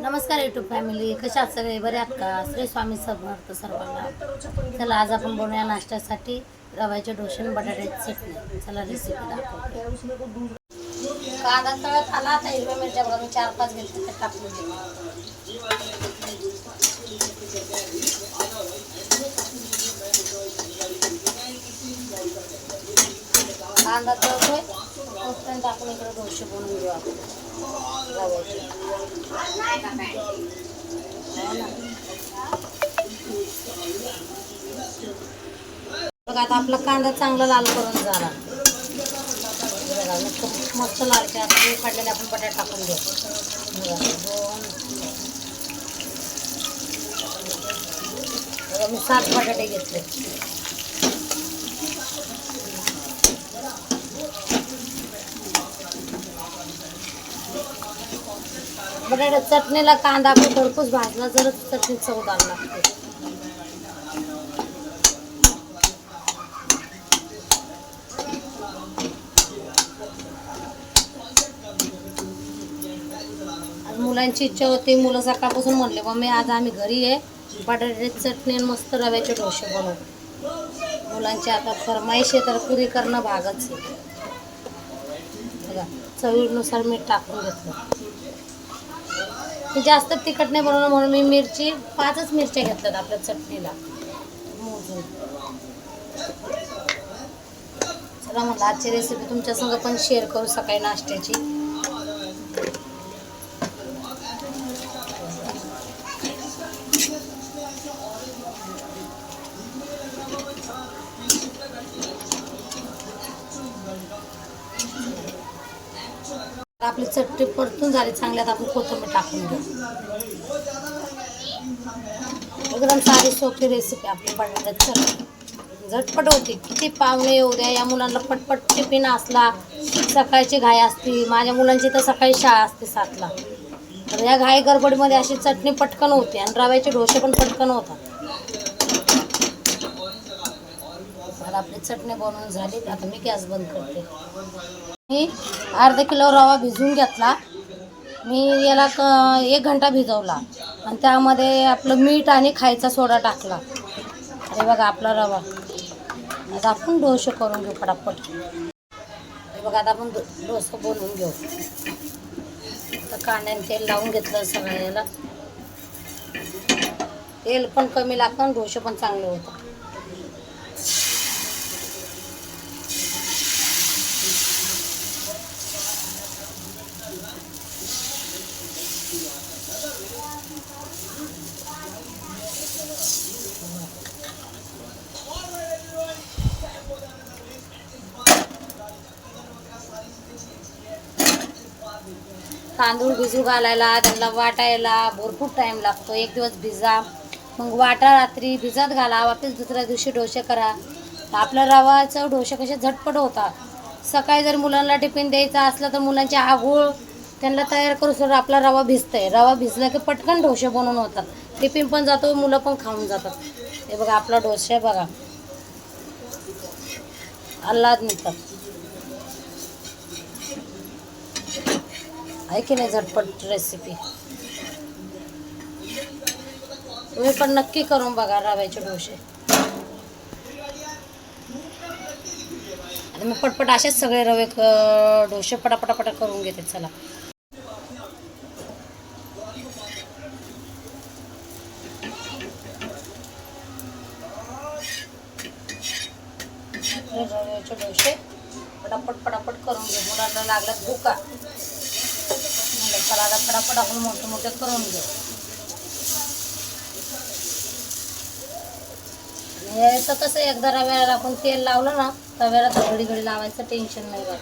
नमस्कार YouTube family कशा सगळे? बरे आहात का? श्री स्वामी समर्थ सर्वांना. चला आज आपण बनवूया नाश्त्यासाठी रव्याचे डोसे आणि बटाट्याचे चटणी. चला रेसिपी दाखवते कांदा तळत आला आता हिरव्या मिरच्या बघा मी चार पाच घेतले तर टाकून दिले कांदा तळतोय. तोपर्यंत आपण इकडे डोसे बनवून घेऊ आपण. बघा आता आपला कांदा चांगला लाल करून झाला. बघा मस्त मस्त लाल ते काढलेले आपण बटाट टाकून घेऊ. दोन. बघा मी सात बटाटे घेतले. बटाटा चटणीला कांदा आपण भरपूर भाजला जर चटणी चवदार लागते मुलांची इच्छा होती मुलं सकाळपासून म्हणले बा मी आज आम्ही घरी आहे बटाट्याची चटणी आणि मस्त रव्याचे डोसे बनवू. मुलांची आता फरमाईश आहे तर पुरी करणं भागच आहे. बघा चवीनुसार मीठ टाकून घेतलं. ते जास्त तिखट नाही बनवलं म्हणून मी मिरची पाचच मिरच्या घेतल्यात आपल्या चटणीला. मोजून. चला म्हणलं आजची रेसिपी तुमच्या संग पण शेअर करू सकाळी नाश्त्याची. आपली चटणी परतून झाली चांगल्यात आपण कोथिंबीर टाकून घेऊ. एकदम साधी सोपी रेसिपी आपली बनवण्यात चटणी झटपट होती. किती पाहुणे येऊ द्या या मुलांना पटपट टिफिन असला सकाळची घाई असती. माझ्या मुलांची तर सकाळी शाळा असते सातला. तर या घाई गडबडीमध्ये अशी चटणी पटकन होते. आणि रव्याचे डोसे पण पटकन होतात. आपली चटणी बनवून झाली आता मी गॅस बंद करते. मी अर्धा किलो रवा भिजवून घेतला. मी याला क एक घंटा भिजवला. आणि त्यामध्ये आपलं मीठ आणि खायचा सोडा टाकला. अरे बघा आपला रवा. आता आपण डोसे करून घेऊ पटापट हे बघा आता आपण डो- डोसं बनवून घेऊ. आता कांद्याने तेल लावून घेतलं सगळं याला. तेल पण कमी लागतं आणि डोसे पण चांगले होतात. तांदूळ भिजू घालायला त्यांना वाटायला भरपूर टाईम लागतो. एक दिवस भिजा. मग वाटा रात्री भिजत घाला वापस दुसऱ्या दिवशी डोसे करा. आपल्या रवाचं डोसे कसे झटपट होतात. सकाळी जर मुलांना टिफिन द्यायचा असला तर मुलांची आगोळ त्यांना तयार करू सर आपला रवा भिजतंय. रवा भिजला की पटकन डोसे बनवून होतात. टिफिन पण जातो मुलं पण खाऊन जातात. हे बघा आपला डोसे बघा. आल्हाद निघतात आहे की नाही झटपट रेसिपी तुम्ही पण नक्की करून बघा रव्याचे डोसे. आणि मग पटपट असेच सगळे रवे क- डोसे पटापटापटा करून घेते चला. रव्याचे डोसे पटापट पटापट करून घे. मुलांना लागला धुका चला आता पटापट आपण मोठे मोठे करून घेऊ आणि कसं एकदा रव्याला आपण तेल लावलं ना तव्याला तर घडी घडी लावायचं टेन्शन नाही बघ.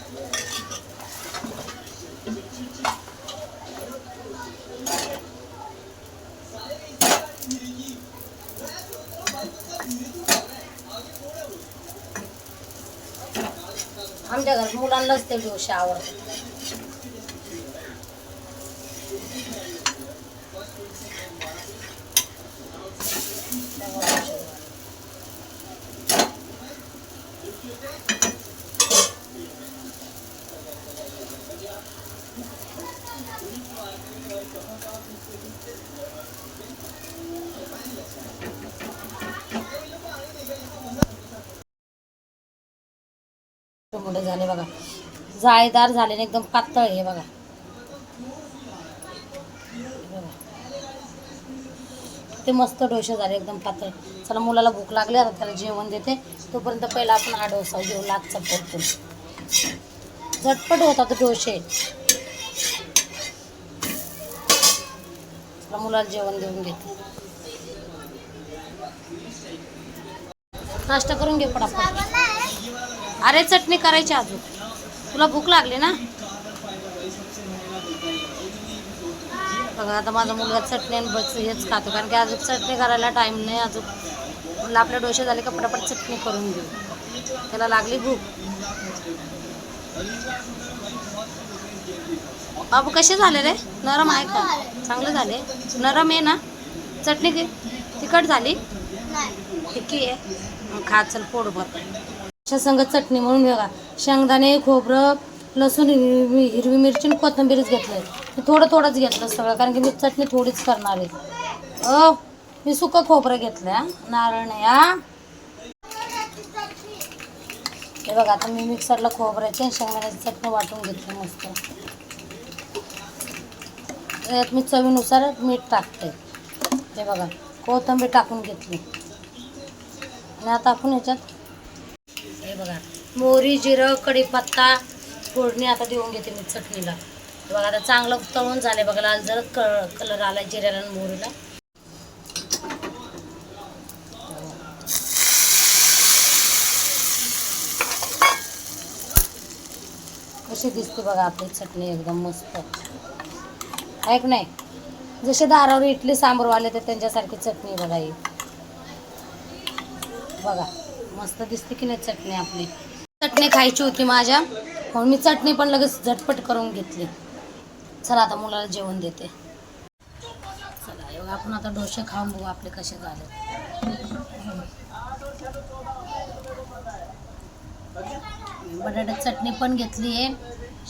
आमच्या घरात मुलांनाच ते डोसे आवडतात मोठे झाले बघा जाळीदार झाले आणि एकदम पातळ हे बघा. ते मस्त डोसे झाले एकदम पातळ. चला मुलाला भूक लागली आता त्याला जेवण देते. तोपर्यंत पहिला आपण हा डोसा घेऊ लागचा पडतो झटपट होता तो डोसे. चला मुलाला जेवण देऊन घेते नाश्ता करून घे पटापट. अरे चटणी करायची अजून. तुला भूक लागली ना? बघा आता माझा मुलगा चटणी आणि बस हेच खातो. कारण की अजून चटणी करायला टाईम नाही. अजून म्हणलं आपले डोसे झाले का पटापट चटणी करून घेऊ. त्याला लागली भूक. बाबू कसे झाले रे? नरम आहे का? चांगले झाले. नरम आहे ना? चटणी कि- तिखट झाली? फिक्की आहे. खा चल पोट भर. अशा संग चटणी म्हणून बघा. शेंगदाणे खोबरं लसूण हिरवी हिरवी मिरची आणि कोथिंबीरच घेतलंय. मी थोडं थोडंच घेतलं सगळं कारण की मी चटणी थोडीच करणार आहे. अ मी सुकं खोबरं घेतलं नारळ नाही हा. हे बघा आता मी मिक्सरला खोबऱ्याची आणि शेंगदाण्याची चटणी वाटून घेतली मस्त. यात मी चवीनुसार मीठ टाकते. हे बघा कोथिंबीर टाकून घेतली. आणि आता आपण याच्यात हे बघा मोहरी जिरं कढीपत्ता फोडणी आता देऊन घेते मी चटणीला. बघा आता चांगलं तळून झाले बघा लाल जर कलर आला जिऱ्याला आणि मोहरीला कशी दिसते बघा आपली चटणी एकदम मस्त. ऐक नाही जसे दारावर इडली सांबारवाले तर त्यांच्यासारखी चटणी बघा ही. बघा मस्त दिसते की नाही चटणी आपली? चटणी खायची होती माझ्या. म्हणून मी चटणी पण लगेच झटपट करून घेतली. चला आता मुलाला जेवण देते. चला एवढं आपण आता डोसे खाऊन बघू आपले कसे झाले. बटाट्याची चटणी पण घेतली आहे.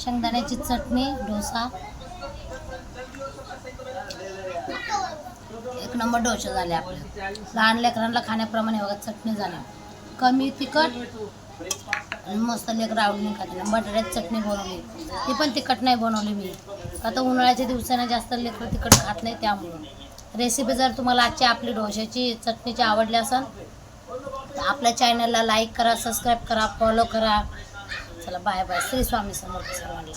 शेंगदाण्याची चटणी डोसा. एक नंबर डोसे झाले आपले. लहान लेकरांना खाण्याप्रमाणे बघा चटणी झाल्या कमी तिखट आणि मस्त लेकर आवडीने खाते बटाट्यात चटणी बनवली. ती पण तिखट नाही बनवली मी. आता उन्हाळ्याच्या दिवसानं जास्त लेकरं तिखट खात नाही त्यामुळं. रेसिपी जर तुम्हाला आजची आपली डोश्याची चटणीची आवडली असेल तर आपल्या चॅनलला लाईक करा सबस्क्राईब करा फॉलो करा. चला बाय बाय श्री स्वामी समर्थ सर्वांना.